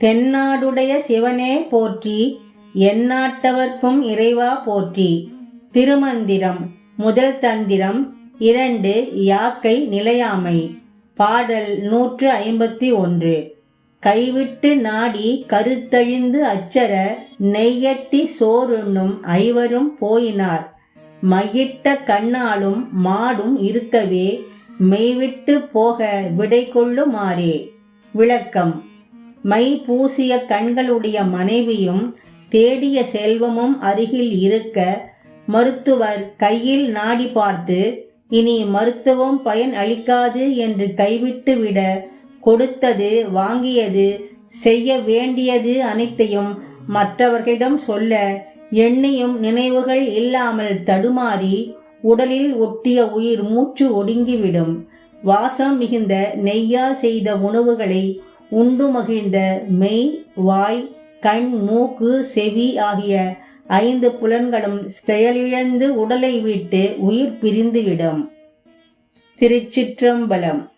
தென்னாடுடைய சிவனே போற்றி எந்நாட்டவர்க்கும் இறைவா போற்றி. திருமந்திரம் முதல் தந்திரம் இரண்டு யாக்கை நிலையாமை. பாடல் நூற்று ஐம்பத்தி ஒன்று. கைவிட்டு நாடி கருத்தழிந்து அச்சர நெய்யட்டி சோறுண்ணும் ஐவரும் போயினார். மையிட்ட கண்ணாலும் மாடும் இருக்கவே மெய்விட்டு போக விடை கொள்ளுமாறே விளக்கம். மை பூசிய கண்களுடைய மனைவியும் தேடிய செல்வமும் அருகில் இருக்க மருத்துவர் கையில் நாடி பார்த்து இனி மருத்துவம் பயன் அளிக்காது என்று கைவிட்டு விட கொடுத்தது வாங்கியது செய்ய வேண்டியது அனைத்தையும் மற்றவர்களிடம் சொல்ல எண்ணியும் நினைவுகள் இல்லாமல் தடுமாறி உடலில் ஒட்டிய உயிர் மூச்சு ஒடுங்கிவிடும். வாசம் மிகுந்த நெய்யால் செய்த உணவுகளை உண்டு மகிழ்ந்த மெய் வாய் கண் மூக்கு செவி ஆகிய ஐந்து புலன்களும் செயலிழந்து உடலை விட்டு உயிர் பிரிந்துவிடும். திருச்சிற்றம்பலம்.